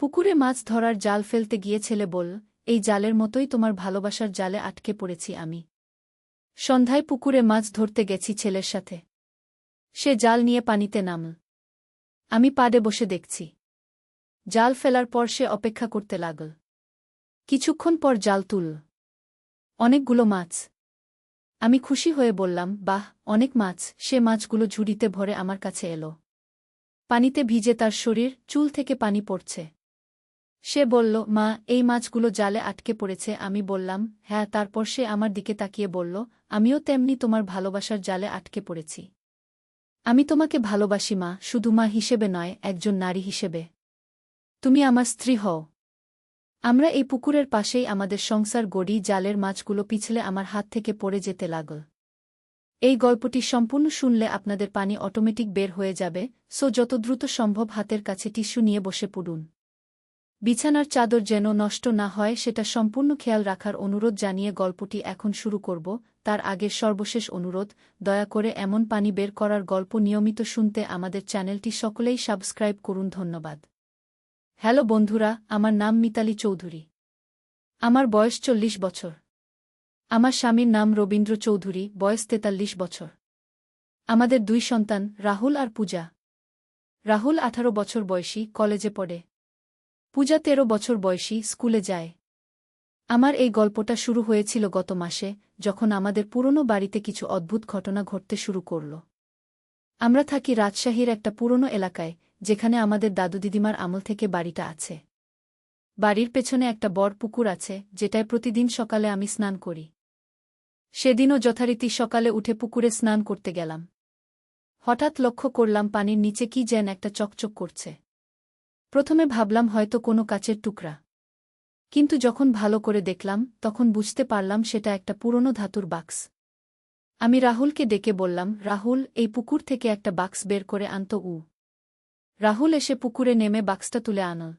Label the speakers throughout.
Speaker 1: পুকুরে মাছ ধরার জাল ফেলতে গিয়ে ছেলে বল, এই জালের মতোই তোমার ভালোবাসার জালে আটকে পড়েছি আমি। সন্ধ্যায় পুকুরে মাছ ধরতে গেছি ছেলের সাথে। সে জাল নিয়ে পানিতে নামল। আমি পাড়ে বসে দেখছি। জাল ফেলার পর সে অপেক্ষা করতে লাগল। কিছুক্ষণ পর জাল তুল। অনেকগুলো মাছ। আমি খুশি হয়ে বললাম, বাহ, অনেক মাছ, সে মাছগুলো ঝুড়িতে ভরে আমার কাছে এলো। পানিতে ভিজে তার শরীর, চুল থেকে পানি পড়ছে। সে বলল, মা, এই মাছগুলো জালে আটকে পড়েছে। আমি বললাম হ্যাঁ। তারপর সে আমার দিকে তাকিয়ে বলল, আমিও তেমনি তোমার ভালোবাসার জালে আটকে পড়েছি। আমি তোমাকে ভালোবাসি, মা, শুধু মা হিসেবে নয়, একজন নারী হিসেবে। তুমি আমার স্ত্রী হও। আমরা এই পুকুরের পাশেই আমাদের সংসার গড়ি, জালের মাছগুলো পিছলে আমার হাত থেকে পড়ে যেতে লাগল। এই গল্পটি সম্পূর্ণ শুনলে আপনাদের পানি অটোমেটিক বের হয়ে যাবে, সো যত দ্রুত সম্ভব হাতের কাছে টিস্যু নিয়ে বসে পড়ুন। বিছানার চাদর যেন নষ্ট না হয়, সেটা সম্পূর্ণ খেয়াল রাখার অনুরোধ জানিয়ে গল্পটি এখন শুরু করব। তার আগের সর্বশেষ অনুরোধ, দয়া করে এমন পানি বের করার গল্প নিয়মিত শুনতে আমাদের চ্যানেলটি সকলেই সাবস্ক্রাইব করুন, ধন্যবাদ। হ্যালো বন্ধুরা, আমার নাম মিতালি চৌধুরী। আমার বয়স চল্লিশ বছর। আমার স্বামীর নাম রবীন্দ্র চৌধুরী, বয়স তেতাল্লিশ বছর। আমাদের দুই সন্তান, রাহুল আর পূজা। রাহুল আঠারো বছর বয়সী, কলেজে পড়ে। পূজা তেরো বছর বয়সী স্কুলে যায়। আমার এই গল্পটা শুরু হয়েছিল গত মাসে, যখন আমাদের পুরনো বাড়িতে কিছু অদ্ভুত ঘটনা ঘটতে শুরু করল। আমরা থাকি রাজশাহীর একটা পুরনো এলাকায়, যেখানে আমাদের দাদু দিদিমার আমল থেকে বাড়িটা আছে। বাড়ির পেছনে একটা বড় পুকুর আছে, যেটায় প্রতিদিন সকালে আমি স্নান করি। সেদিনও যথারীতি সকালে উঠে পুকুরে স্নান করতে গেলাম। হঠাৎ লক্ষ্য করলাম পানির নিচে কি যেন একটা চকচক করছে। প্রথমে ভাবলাম হয়তো কোনো কাচের টুকরা। কিন্তু যখন ভালো করে দেখলাম, তখন বুঝতে পারলাম সেটা একটা পুরনো ধাতুর বাক্স। আমি রাহুলকে ডেকে বললাম, রাহুল, এই পুকুর থেকে একটা বাক্স বের করে আনত উ। রাহুল এসে পুকুরে নেমে বাক্সটা তুলে আনল।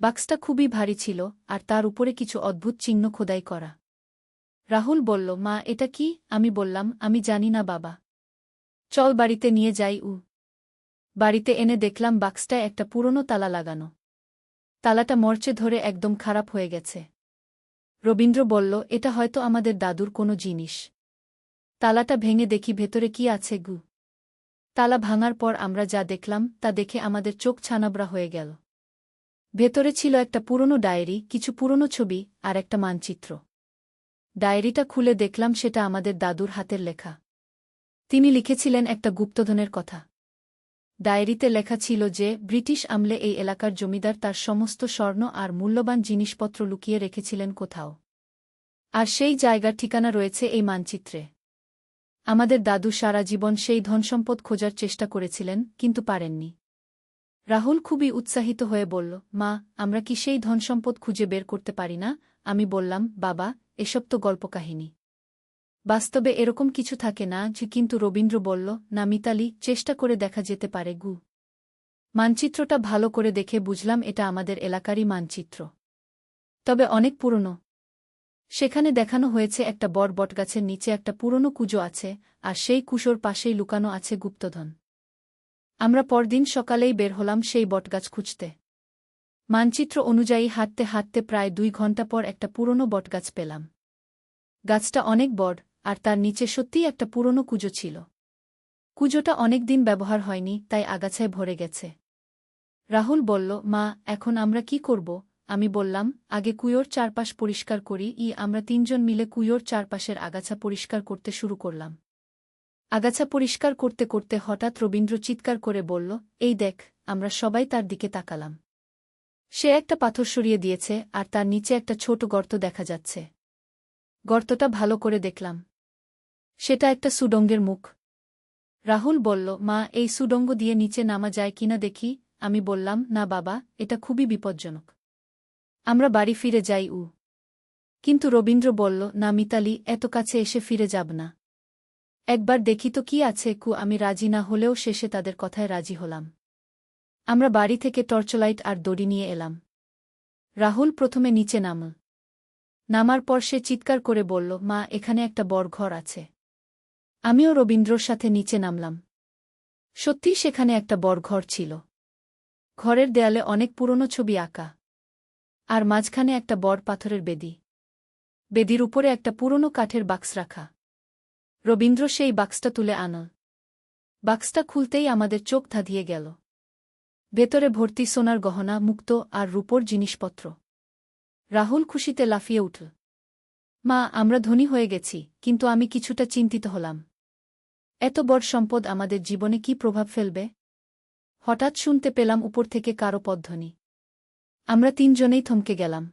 Speaker 1: বাক্সটা খুবই ভারী ছিল, আর তার উপরে কিছু অদ্ভুত চিহ্ন খোদাই করা। রাহুল বলল, মা, এটা কি? আমি বললাম, আমি জানি না, বাবা। চল বাড়িতে নিয়ে যাই উ। বাড়িতে এনে দেখলাম বাক্সটায় একটা পুরনো তালা লাগানো। তালাটা মরচে ধরে একদম খারাপ হয়ে গেছে। রবীন্দ্র বলল, এটা হয়তো আমাদের দাদুর কোনো জিনিস। তালাটা ভেঙে দেখি ভেতরে কি আছে গু। তালা ভাঙার পর আমরা যা দেখলাম, তা দেখে আমাদের চোখ ছানাবড়া হয়ে গেল। ভেতরে ছিল একটা পুরনো ডায়েরি, কিছু পুরনো ছবি আর একটা মানচিত্র। ডায়েরিটা খুলে দেখলাম সেটা আমাদের দাদুর হাতের লেখা। তিনি লিখেছিলেন একটা গুপ্তধনের কথা। ডায়েরিতে লেখা ছিল যে, ব্রিটিশ আমলে এই এলাকার জমিদার তার সমস্ত স্বর্ণ আর মূল্যবান জিনিসপত্র লুকিয়ে রেখেছিলেন কোথাও। আর সেই জায়গার ঠিকানা রয়েছে এই মানচিত্রে। আমাদের দাদু সারা জীবন সেই ধনসম্পদ খোঁজার চেষ্টা করেছিলেন, কিন্তু পারেননি। রাহুল খুবই উৎসাহিত হয়ে বলল, মা, আমরা কি সেই ধনসম্পদ খুঁজে বের করতে পারি না? আমি বললাম, বাবা, এসব তো গল্পকাহিনী। বাস্তবে এরকম কিছু থাকে না যে কিন্তু রবীন্দ্র বলল, না মিতালি, চেষ্টা করে দেখা যেতে পারে গু। মানচিত্রটা ভালো করে দেখে বুঝলাম এটা আমাদের এলাকারই মানচিত্র। তবে অনেক পুরনো। সেখানে দেখানো হয়েছে একটা বড় বটগাছের নিচে একটা পুরনো কুজো আছে, আর সেই কুশোর পাশেই লুকানো আছে গুপ্তধন। আমরা পরদিন সকালেই বের হলাম সেই বটগাছ খুঁজতে। মানচিত্র অনুযায়ী হাঁটতে হাঁটতে প্রায় দুই ঘণ্টা পর একটা পুরনো বটগাছ পেলাম। গাছটা অনেক বড় আর তার নিচে সত্যিই একটা পুরনো কুজো ছিল। কুজোটা অনেক দিন ব্যবহার হয়নি, তাই আগাছায় ভরে গেছে। রাহুল বলল, মা, এখন আমরা কি করব? আমি বললাম, আগে কুয়োর চারপাশ পরিষ্কার করি, ই আমরা তিনজন মিলে কুয়োর চারপাশের আগাছা পরিষ্কার করতে শুরু করলাম। আগাছা পরিষ্কার করতে করতে হঠাৎ রবীন্দ্র চিৎকার করে বলল, এই দেখ, আমরা সবাই তার দিকে তাকালাম। সে একটা পাথর সরিয়ে দিয়েছে, আর তার নিচে একটা ছোট গর্ত দেখা যাচ্ছে। গর্তটা ভালো করে দেখলাম। সেটা একটা সুডঙ্গের মুখ। রাহুল বলল, মা, এই সুডঙ্গ দিয়ে নিচে নামা যায় কিনা দেখি। আমি বললাম, না বাবা, এটা খুবই বিপজ্জনক। আমরা বাড়ি ফিরে যাই উ। কিন্তু রবীন্দ্র বলল, না মিতালি, এত কাছে এসে ফিরে যাব না। একবার দেখি তো কি আছে, কু, আমি রাজি না হলেও শেষে তাদের কথায় রাজি হলাম। আমরা বাড়ি থেকে টর্চলাইট আর দড়ি নিয়ে এলাম। রাহুল প্রথমে নিচে নামল। নামার পর সে চিৎকার করে বলল, মা, এখানে একটা বড় ঘর আছে। আমিও রবীন্দ্রর সাথে নিচে নামলাম। সত্যিই সেখানে একটা বড় ঘর ছিল। ঘরের দেয়ালে অনেক পুরনো ছবি আঁকা। আর মাঝখানে একটা বড় পাথরের বেদি। বেদির উপরে একটা পুরনো কাঠের বাক্স রাখা। রবীন্দ্র সেই বাক্সটা তুলে আনল বাক্সটা খুলতেই আমাদের চোখ ধাঁধিয়ে গেল। ভেতরে ভর্তি সোনার গহনা, মুক্ত আর রূপোর জিনিসপত্র। রাহুল খুশিতে লাফিয়ে উঠল, মা, আমরা ধনী হয়ে গেছি, কিন্তু আমি কিছুটা চিন্তিত হলাম। এত বড় সম্পদ আমাদের জীবনে কি প্রভাব ফেলবে? হঠাৎ শুনতে পেলাম উপর থেকে কারও পধ্বনি আমরা তিনজনেই থমকে গেলাম।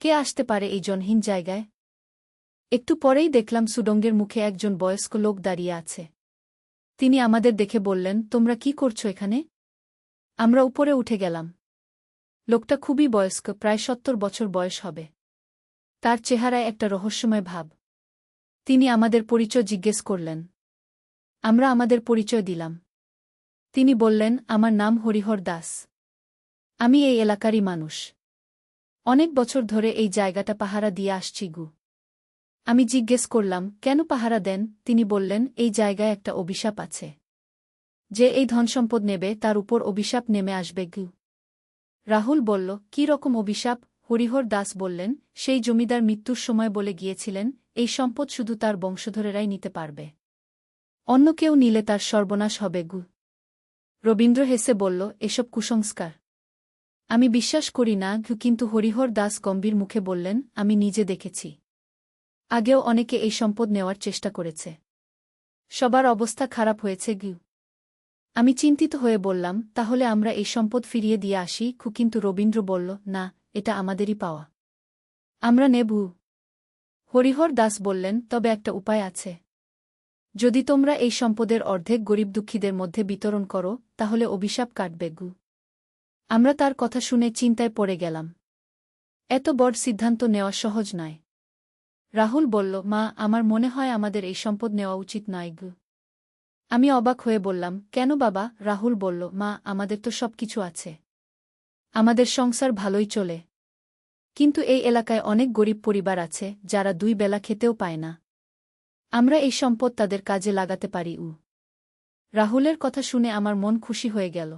Speaker 1: কে আসতে পারে এই জনহীন জায়গায়? একটু পরেই দেখলাম সুডঙ্গের মুখে একজন বয়স্ক লোক দাঁড়িয়ে আছে। তিনি আমাদের দেখে বললেন, তোমরা কি করছ এখানে? আমরা উপরে উঠে গেলাম। লোকটা খুবই বয়স্ক, প্রায় সত্তর বছর বয়স হবে। তার চেহারায় একটা রহস্যময় ভাব। তিনি আমাদের পরিচয় জিজ্ঞেস করলেন আমরা আমাদের পরিচয় দিলাম। তিনি বললেন, আমার নাম হরিহর দাস। আমি এই এলাকারই মানুষ। অনেক বছর ধরে এই জায়গাটা পাহারা দিয়ে আসছি, গু। আমি জিজ্ঞেস করলাম, কেন পাহারা দেন? তিনি বললেন, এই জায়গায় একটা অভিশাপ আছে। যে এই ধনসম্পদ নেবে, তার উপর অভিশাপ নেমে আসবে, গু। রাহুল বলল, কি রকম অভিশাপ? হরিহর দাস বললেন, সেই জমিদার মৃত্যুর সময় বলে গিয়েছিলেন, এই সম্পদ শুধু তার বংশধরেরাই নিতে পারবে। অন্য কেউ নিলে তার সর্বনাশ হবে গু। রবীন্দ্র হেসে বলল, এসব কুসংস্কার। আমি বিশ্বাস করি না কিন্তু হরিহর দাস গম্ভীর মুখে বললেন, আমি নিজে দেখেছি। আগেও অনেকে এই সম্পদ নেওয়ার চেষ্টা করেছে। সবার অবস্থা খারাপ হয়েছে গু আমি চিন্তিত হয়ে বললাম, তাহলে আমরা এই সম্পদ ফিরিয়ে দিয়ে আসি? খু কিন্তু রবীন্দ্র বলল, না, এটা আমাদেরই পাওয়া। আমরা নেবু। হরিহর দাস বললেন, তবে একটা উপায় আছে। যদি তোমরা এই সম্পদের অর্ধেক গরিব দুঃখীদের মধ্যে বিতরণ করো, তাহলে অভিশাপ কাটবে গু। আমরা তার কথা শুনে চিন্তায় পড়ে গেলাম। এত বড় সিদ্ধান্ত নেওয়া সহজ নয়। রাহুল বলল, মা, আমার মনে হয় আমাদের এই সম্পদ নেওয়া উচিত নয় গু। আমি অবাক হয়ে বললাম, কেন বাবা? রাহুল বলল, মা, আমাদের তো সব কিছু আছে। আমাদের সংসার ভালোই চলে। কিন্তু এই এলাকায় অনেক গরিব পরিবার আছে, যারা দুই বেলা খেতেও পায় না। আমরা এই সম্পদ তাদের কাজে লাগাতে পারি উ রাহুলের কথা শুনে আমার মন খুশি হয়ে গেল।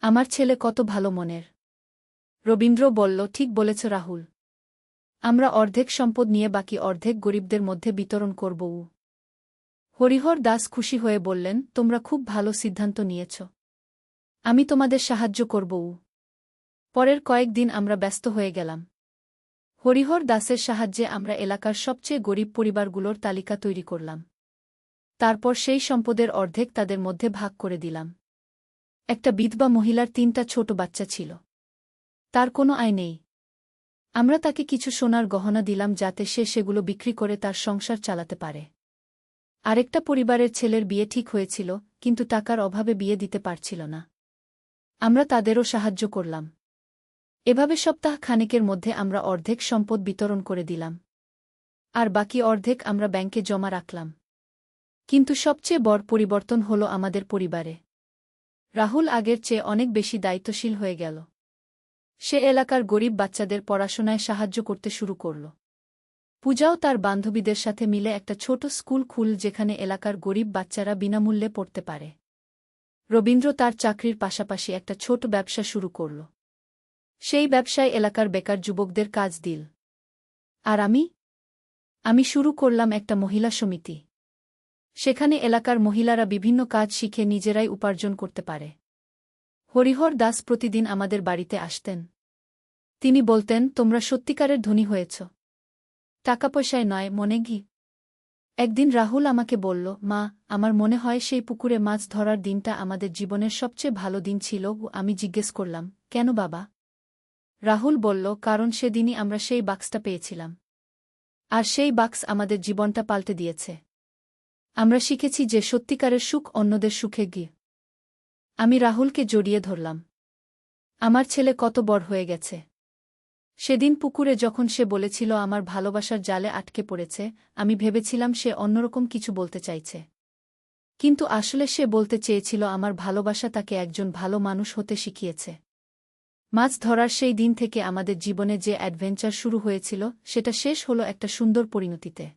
Speaker 1: আমার ছেলে কত ভালো মনের। রবীন্দ্র বলল, ঠিক বলেছ রাহুল। আমরা অর্ধেক সম্পদ নিয়ে বাকি অর্ধেক গরিবদের মধ্যে বিতরণ করব উ হরিহর দাস খুশি হয়ে বললেন, তোমরা খুব ভালো সিদ্ধান্ত নিয়েছ। আমি তোমাদের সাহায্য করব উ পরের কয়েকদিন আমরা ব্যস্ত হয়ে গেলাম। হরিহর দাসের সাহায্যে আমরা এলাকার সবচেয়ে গরিব পরিবারগুলোর তালিকা তৈরি করলাম। তারপর সেই সম্পদের অর্ধেক তাদের মধ্যে ভাগ করে দিলাম। একটা বিধবা মহিলার তিনটা ছোট বাচ্চা ছিল। তার কোনো আয় নেই। আমরা তাকে কিছু সোনার গহনা দিলাম যাতে সে সেগুলো বিক্রি করে তার সংসার চালাতে পারে। আরেকটা পরিবারের ছেলের বিয়ে ঠিক হয়েছিল, কিন্তু টাকার অভাবে বিয়ে দিতে পারছিল না। আমরা তাদেরও সাহায্য করলাম। এভাবে সপ্তাহ খানেকের মধ্যে আমরা অর্ধেক সম্পদ বিতরণ করে দিলাম। আর বাকি অর্ধেক আমরা ব্যাংকে জমা রাখলাম। কিন্তু সবচেয়ে বড় পরিবর্তন হল আমাদের পরিবারে। রাহুল আগের চেয়ে অনেক বেশি দায়িত্বশীল হয়ে গেল। সে এলাকার গরিব বাচ্চাদের পড়াশোনায় সাহায্য করতে শুরু করল। পূজাও তার বান্ধবীদের সাথে মিলে একটা ছোট স্কুল খুল যেখানে এলাকার গরিব বাচ্চারা বিনামূল্যে পড়তে পারে। রবীন্দ্র তার চাকরির পাশাপাশি একটা ছোট ব্যবসা শুরু করল। সেই ব্যবসায় এলাকার বেকার যুবকদের কাজ দিল। আর আমি? আমি শুরু করলাম একটা মহিলা সমিতি। সেখানে এলাকার মহিলারা বিভিন্ন কাজ শিখে নিজেরাই উপার্জন করতে পারে। হরিহর দাস প্রতিদিন আমাদের বাড়িতে আসতেন। তিনি বলতেন, তোমরা সত্যিকারের ধনী হয়েছ। টাকা পয়সায় নয়, মনে ঘি। একদিন রাহুল আমাকে বলল, মা, আমার মনে হয় সেই পুকুরে মাছ ধরার দিনটা আমাদের জীবনের সবচেয়ে ভালো দিন ছিল আমি জিজ্ঞেস করলাম, কেন বাবা? রাহুল বলল, কারণ সেদিনই আমরা সেই বাক্সটা পেয়েছিলাম। আর সেই বাক্স আমাদের জীবনটা পাল্টে দিয়েছে। আমরা শিখেছি যে সত্যিকারের সুখ অন্যদের সুখে গিয়ে। আমি রাহুলকে জড়িয়ে ধরলাম। আমার ছেলে কত বড় হয়ে গেছে। সেদিন পুকুরে যখন সে বলেছিল, আমার ভালোবাসার জালে আটকে পড়েছে, আমি ভেবেছিলাম সে অন্যরকম কিছু বলতে চাইছে। কিন্তু আসলে সে বলতে চেয়েছিল, আমার ভালোবাসা তাকে একজন ভালো মানুষ হতে শিখিয়েছে। মাছ ধরার সেই দিন থেকে আমাদের জীবনে যে অ্যাডভেঞ্চার শুরু হয়েছিল, সেটা শেষ হল একটা সুন্দর পরিণতিতে।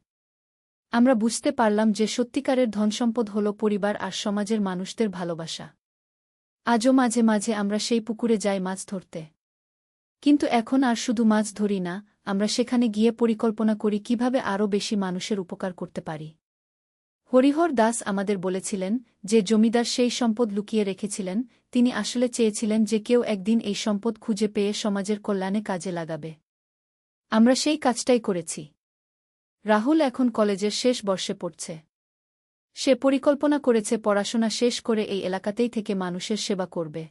Speaker 1: আমরা বুঝতে পারলাম যে সত্যিকারের ধনসম্পদ হল পরিবার আর সমাজের মানুষদের ভালোবাসা। আজও মাঝে মাঝে আমরা সেই পুকুরে যাই মাছ ধরতে। কিন্তু এখন আর শুধু মাছ ধরি না, আমরা সেখানে গিয়ে পরিকল্পনা করি কীভাবে আরও বেশি মানুষের উপকার করতে পারি। হরিহর দাস আমাদের বলেছিলেন যে জমিদার সেই সম্পদ লুকিয়ে রেখেছিলেন তিনি আসলে চেয়েছিলেন যে কেউ একদিন এই সম্পদ খুঁজে পেয়ে সমাজের কল্যাণে কাজে লাগাবে। আমরা সেই কাজটাই করেছি। রাহুল এখন কলেজের শেষ বর্ষে পড়ছে। সে পরিকল্পনা করেছে পড়াশোনা শেষ করে এই এলাকাতেই থেকে মানুষের সেবা করবে।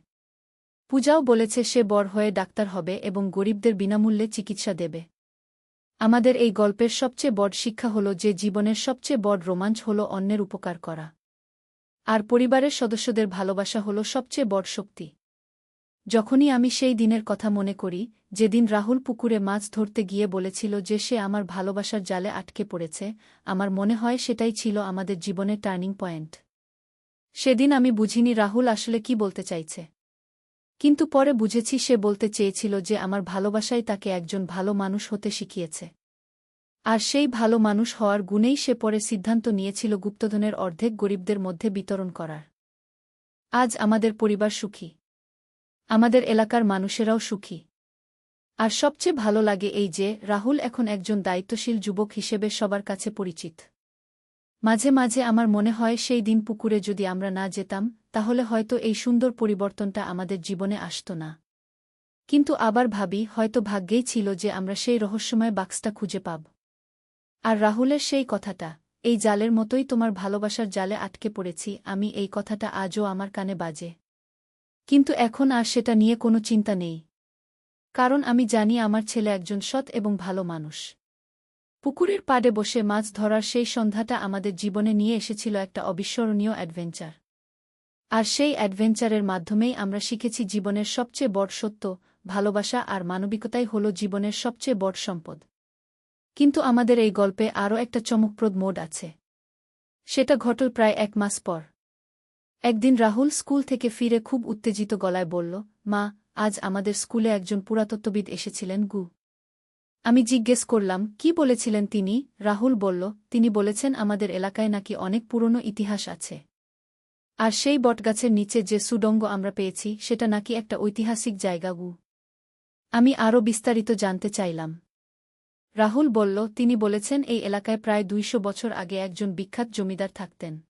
Speaker 1: পূজাও বলেছে সে বড় হয়ে ডাক্তার হবে এবং গরিবদের বিনামূল্যে চিকিৎসা দেবে। আমাদের এই গল্পের সবচেয়ে বড় শিক্ষা হল যে জীবনের সবচেয়ে বড় রোমাঞ্চ হল অন্যের উপকার করা। আর পরিবারের সদস্যদের ভালোবাসা হল সবচেয়ে বড় শক্তি। যখনই আমি সেই দিনের কথা মনে করি, যেদিন রাহুল পুকুরে মাছ ধরতে গিয়ে বলেছিল যে সে আমার ভালোবাসার জালে আটকে পড়েছে, আমার মনে হয় সেটাই ছিল আমাদের জীবনের টার্নিং পয়েন্ট। সেদিন আমি বুঝিনি রাহুল আসলে কি বলতে চাইছে। কিন্তু পরে বুঝেছি সে বলতে চেয়েছিল যে আমার ভালোবাসাই তাকে একজন ভালো মানুষ হতে শিখিয়েছে। আর সেই ভালো মানুষ হওয়ার গুণেই সে পরে সিদ্ধান্ত নিয়েছিল গুপ্তধনের অর্ধেক গরিবদের মধ্যে বিতরণ করার। আজ আমাদের পরিবার সুখী। আমাদের এলাকার মানুষেরাও সুখী। আর সবচেয়ে ভালো লাগে এই যে, রাহুল এখন একজন দায়িত্বশীল যুবক হিসেবে সবার কাছে পরিচিত। মাঝে মাঝে আমার মনে হয় সেই দিন পুকুরে যদি আমরা না যেতাম, তাহলে হয়তো এই সুন্দর পরিবর্তনটা আমাদের জীবনে আসত না। কিন্তু আবার ভাবি, হয়তো ভাগ্যেই ছিল যে আমরা সেই রহস্যময় বাক্সটা খুঁজে পাব। আর রাহুলের সেই কথাটা, এই জালের মতোই তোমার ভালোবাসার জালে আটকে পড়েছি, আমি এই কথাটা আজও আমার কানে বাজে। কিন্তু এখন আর সেটা নিয়ে কোনো চিন্তা নেই। কারণ আমি জানি আমার ছেলে একজন সৎ এবং ভালো মানুষ। পুকুরের পাড়ে বসে মাছ ধরার সেই সন্ধ্যাটা আমাদের জীবনে নিয়ে এসেছিল একটা অবিস্মরণীয় অ্যাডভেঞ্চার। আর সেই অ্যাডভেঞ্চারের মাধ্যমেই আমরা শিখেছি জীবনের সবচেয়ে বড় সত্য, ভালোবাসা আর মানবিকতাই হল জীবনের সবচেয়ে বড় সম্পদ। কিন্তু আমাদের এই গল্পে আরও একটা চমকপ্রদ মোড আছে। সেটা ঘটল প্রায় এক মাস পর। একদিন রাহুল স্কুল থেকে ফিরে খুব উত্তেজিত গলায় বলল, মা, আজ আমাদের স্কুলে একজন পুরাতত্ত্ববিদ এসেছিলেন গু। আমি জিজ্ঞেস করলাম, কি বলেছিলেন তিনি? রাহুল বলল, তিনি বলেছেন আমাদের এলাকায় নাকি অনেক পুরনো ইতিহাস আছে। আর সেই বটগাছের নিচে যে সুডঙ্গ আমরা পেয়েছি, সেটা নাকি একটা ঐতিহাসিক জায়গা গু। আমি আরও বিস্তারিত জানতে চাইলাম। রাহুল বলল, তিনি বলেছেন এই এলাকায় প্রায় দুইশো বছর আগে একজন বিখ্যাত জমিদার থাকতেন।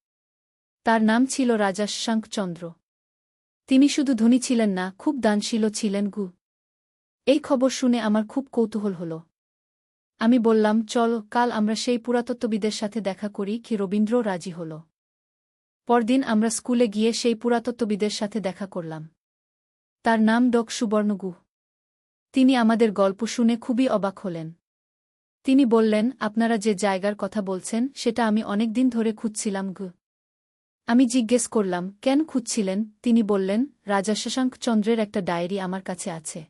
Speaker 1: তার নাম ছিল রাজা চন্দ্র তিনি শুধু ধনী ছিলেন না, খুব দানশীলও ছিলেন গু। এই খবর শুনে আমার খুব কৌতূহল হল। আমি বললাম, চল, কাল আমরা সেই পুরাতত্ত্ববিদের সাথে দেখা করি, কি রবীন্দ্র রাজি হল। পরদিন আমরা স্কুলে গিয়ে সেই পুরাতত্ত্ববিদের সাথে দেখা করলাম। তার নাম ডক সুবর্ণগুহ তিনি আমাদের গল্প শুনে খুবই অবাক হলেন। তিনি বললেন, আপনারা যে জায়গার কথা বলছেন, সেটা আমি অনেক দিন ধরে খুঁজছিলাম গু। আমি জিজ্ঞেস করলাম, কেন খুঁজছিলেন? তিনি বললেন, রাজা শশাঙ্ক চন্দ্রের একটা ডায়েরি আমার কাছে আছে।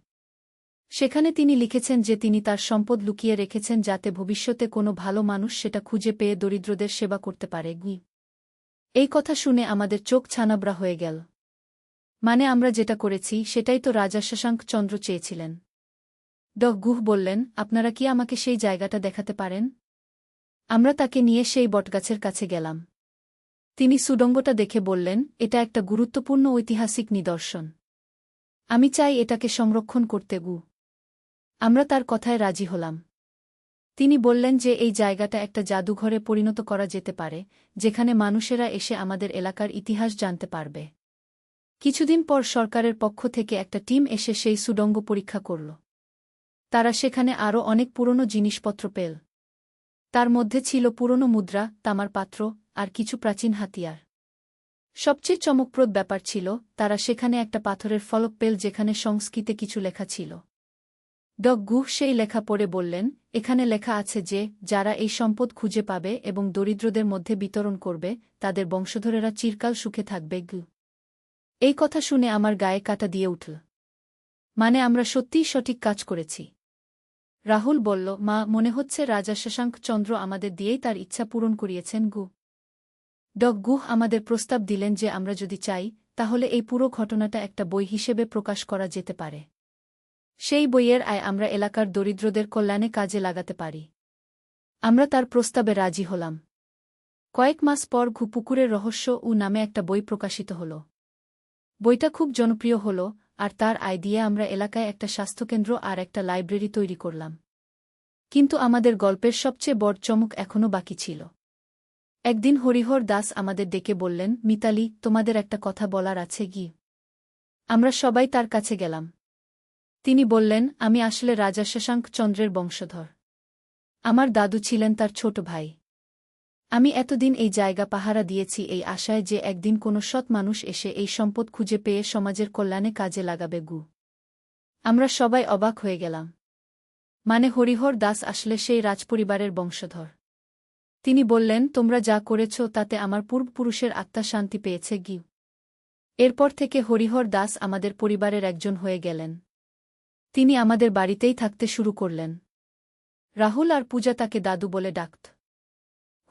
Speaker 1: সেখানে তিনি লিখেছেন যে তিনি তার সম্পদ লুকিয়ে রেখেছেন যাতে ভবিষ্যতে কোনো ভালো মানুষ সেটা খুঁজে পেয়ে দরিদ্রদের সেবা করতে পারে গুই এই কথা শুনে আমাদের চোখ ছানাবড়া হয়ে গেল। মানে আমরা যেটা করেছি, সেটাই তো রাজা শশাঙ্ক চন্দ্র চেয়েছিলেন। ড গুহ বললেন, আপনারা কি আমাকে সেই জায়গাটা দেখাতে পারেন? আমরা তাকে নিয়ে সেই বটগাছের কাছে গেলাম। তিনি সুডঙ্গটা দেখে বললেন, এটা একটা গুরুত্বপূর্ণ ঐতিহাসিক নিদর্শন। আমি চাই এটাকে সংরক্ষণ করতে গু। আমরা তার কথায় রাজি হলাম। তিনি বললেন যে এই জায়গাটা একটা জাদুঘরে পরিণত করা যেতে পারে, যেখানে মানুষেরা এসে আমাদের এলাকার ইতিহাস জানতে পারবে। কিছুদিন পর সরকারের পক্ষ থেকে একটা টিম এসে সেই সুডঙ্গ পরীক্ষা করল। তারা সেখানে আরও অনেক পুরনো জিনিসপত্র পেল। তার মধ্যে ছিল পুরনো মুদ্রা, তামার পাত্র, আর কিছু প্রাচীন হাতিয়ার। সবচেয়ে চমকপ্রদ ব্যাপার ছিল, তারা সেখানে একটা পাথরের ফলক পেল যেখানে সংস্কৃতে কিছু লেখা ছিল। ড গুহ সেই লেখা পড়ে বললেন, এখানে লেখা আছে যে, যারা এই সম্পদ খুঁজে পাবে এবং দরিদ্রদের মধ্যে বিতরণ করবে, তাদের বংশধরেরা চিরকাল সুখে থাকবে। গু এই কথা শুনে আমার গায়ে কাটা দিয়ে উঠল। মানে আমরা সত্যিই সঠিক কাজ করেছি। রাহুল বলল, মা, মনে হচ্ছে রাজা শশাঙ্ক চন্দ্র আমাদের দিয়েই তার ইচ্ছা পূরণ করিয়েছেন গু। ড গুহ আমাদের প্রস্তাব দিলেন যে আমরা যদি চাই, তাহলে এই পুরো ঘটনাটা একটা বই হিসেবে প্রকাশ করা যেতে পারে। সেই বইয়ের আয় আমরা এলাকার দরিদ্রদের কল্যাণে কাজে লাগাতে পারি। আমরা তার প্রস্তাবে রাজি হলাম। কয়েক মাস পর ঘুপুকুরের রহস্য ও নামে একটা বই প্রকাশিত হল। বইটা খুব জনপ্রিয় হল আর তার আয় দিয়ে আমরা এলাকায় একটা স্বাস্থ্যকেন্দ্র আর একটা লাইব্রেরি তৈরি করলাম। কিন্তু আমাদের গল্পের সবচেয়ে বড় চমক এখনও বাকি ছিল। একদিন হরিহর দাস আমাদের ডেকে বললেন, মিতালি, তোমাদের একটা কথা বলার আছে কি? আমরা সবাই তার কাছে গেলাম। তিনি বললেন, আমি আসলে রাজা শশাঙ্ক চন্দ্রের বংশধর। আমার দাদু ছিলেন তার ছোট ভাই। আমি এতদিন এই জায়গা পাহারা দিয়েছি, এই আশায় যে একদিন কোনো সৎ মানুষ এসে এই সম্পদ খুঁজে পেয়ে সমাজের কল্যাণে কাজে লাগাবে গু। আমরা সবাই অবাক হয়ে গেলাম। মানে হরিহর দাস আসলে সেই রাজপরিবারের বংশধর। তিনি বললেন, তোমরা যা করেছ, তাতে আমার পূর্বপুরুষের আত্মা শান্তি পেয়েছে গি এরপর থেকে হরিহর দাস আমাদের পরিবারের একজন হয়ে গেলেন। তিনি আমাদের বাড়িতেই থাকতে শুরু করলেন। রাহুল আর পূজা তাকে দাদু বলে ডাকত।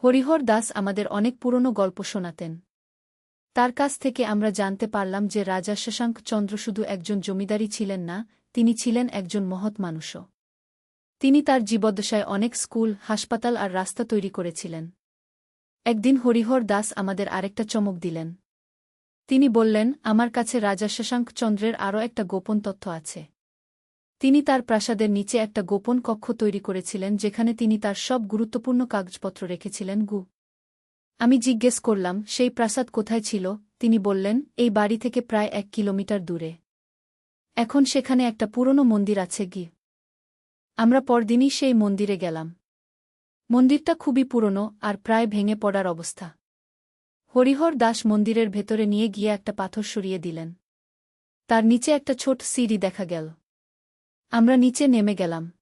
Speaker 1: হরিহর দাস আমাদের অনেক পুরনো গল্প শোনাতেন। তার কাছ থেকে আমরা জানতে পারলাম যে রাজা শশাঙ্ক চন্দ্র শুধু একজন জমিদারি ছিলেন না, তিনি ছিলেন একজন মহৎ মানুষও। তিনি তার জীবদ্দশায় অনেক স্কুল, হাসপাতাল আর রাস্তা তৈরি করেছিলেন। একদিন হরিহর দাস আমাদের আরেকটা চমক দিলেন। তিনি বললেন, আমার কাছে রাজা শশাঙ্ক চন্দ্রের আরও একটা গোপন তথ্য আছে। তিনি তার প্রাসাদের নিচে একটা গোপন কক্ষ তৈরি করেছিলেন যেখানে তিনি তার সব গুরুত্বপূর্ণ কাগজপত্র রেখেছিলেন, গু। আমি জিজ্ঞেস করলাম, সেই প্রাসাদ কোথায় ছিল? তিনি বললেন, এই বাড়ি থেকে প্রায় এক কিলোমিটার দূরে। এখন সেখানে একটা পুরনো মন্দির আছে, গি। আমরা পরদিনই সেই মন্দিরে গেলাম। মন্দিরটা খুবই পুরনো আর প্রায় ভেঙে পড়ার অবস্থা। হরিহর দাস মন্দিরের ভেতরে নিয়ে গিয়ে একটা পাথর সরিয়ে দিলেন। তার নিচে একটা ছোট সিঁড়ি দেখা গেল। আমরা নিচে নেমে গেলাম।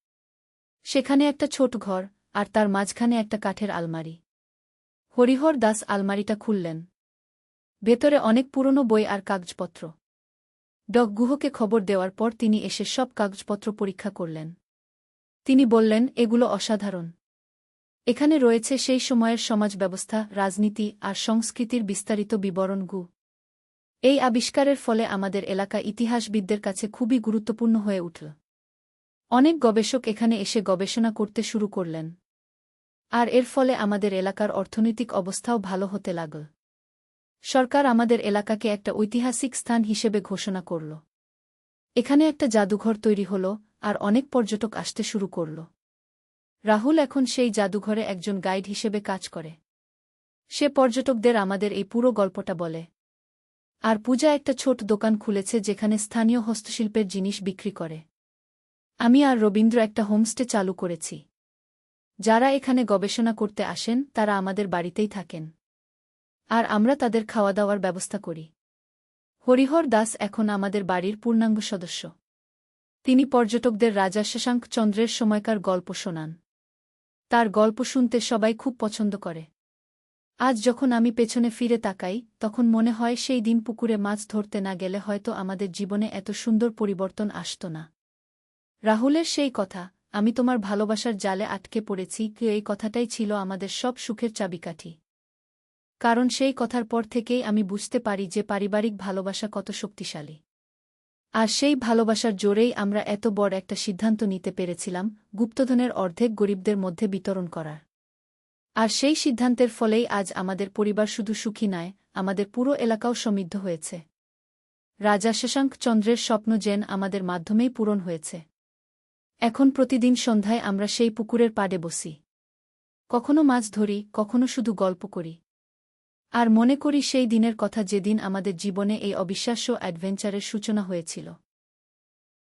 Speaker 1: সেখানে একটা ছোট ঘর আর তার মাঝখানে একটা কাঠের আলমারি। হরিহর দাস আলমারিটা খুললেন। ভেতরে অনেক পুরনো বই আর কাগজপত্র। ডক গুহকে খবর দেওয়ার পর তিনি এসে সব কাগজপত্র পরীক্ষা করলেন। তিনি বললেন, এগুলো অসাধারণ। এখানে রয়েছে সেই সময়ের সমাজ ব্যবস্থা রাজনীতি আর সংস্কৃতির বিস্তারিত বিবরণ গু এই আবিষ্কারের ফলে আমাদের এলাকা ইতিহাসবিদদের কাছে খুবই গুরুত্বপূর্ণ হয়ে উঠল। অনেক গবেষক এখানে এসে গবেষণা করতে শুরু করলেন। আর এর ফলে আমাদের এলাকার অর্থনৈতিক অবস্থাও ভালো হতে লাগল। সরকার আমাদের এলাকাকে একটা ঐতিহাসিক স্থান হিসেবে ঘোষণা করল। এখানে একটা জাদুঘর তৈরি হল আর অনেক পর্যটক আসতে শুরু করল। রাহুল এখন সেই জাদুঘরে একজন গাইড হিসেবে কাজ করে। সে পর্যটকদের আমাদের এই পুরো গল্পটা বলে। আর পূজা একটা ছোট দোকান খুলেছে যেখানে স্থানীয় হস্তশিল্পের জিনিস বিক্রি করে। আমি আর রবীন্দ্র একটা হোমস্টে চালু করেছি। যারা এখানে গবেষণা করতে আসেন, তারা আমাদের বাড়িতেই থাকেন। আর আমরা তাদের খাওয়া দাওয়ার ব্যবস্থা করি। হরিহর দাস এখন আমাদের বাড়ির পূর্ণাঙ্গ সদস্য। তিনি পর্যটকদের রাজা শশাঙ্ক চন্দ্রের সময়কার গল্প শোনান। তার গল্প শুনতে সবাই খুব পছন্দ করে। আজ যখন আমি পেছনে ফিরে তাকাই, তখন মনে হয় সেই দিন পুকুরে মাছ ধরতে না গেলে হয়তো আমাদের জীবনে এত সুন্দর পরিবর্তন আসত না। রাহুলের সেই কথা, আমি তোমার ভালোবাসার জালে আটকে পড়েছি এই কথাটাই ছিল আমাদের সব সুখের চাবিকাঠি। কারণ সেই কথার পর থেকেই আমি বুঝতে পারি যে পারিবারিক ভালোবাসা কত শক্তিশালী। আর সেই ভালোবাসার জোরেই আমরা এত বড় একটা সিদ্ধান্ত নিতে পেরেছিলাম, গুপ্তধনের অর্ধেক গরিবদের মধ্যে বিতরণ করার। আর সেই সিদ্ধান্তের ফলেই আজ আমাদের পরিবার শুধু সুখী নয়, আমাদের পুরো এলাকাও সমৃদ্ধ হয়েছে। রাজা শশাঙ্ক চন্দ্রের স্বপ্ন যেন আমাদের মাধ্যমেই পূরণ হয়েছে। এখন প্রতিদিন সন্ধ্যায় আমরা সেই পুকুরের পাড়ে বসি। কখনো মাছ ধরি, কখনো শুধু গল্প করি। আর মনে করি সেই দিনের কথা যেদিন আমাদের জীবনে এই অবিশ্বাস্য অ্যাডভেঞ্চারের সূচনা হয়েছিল।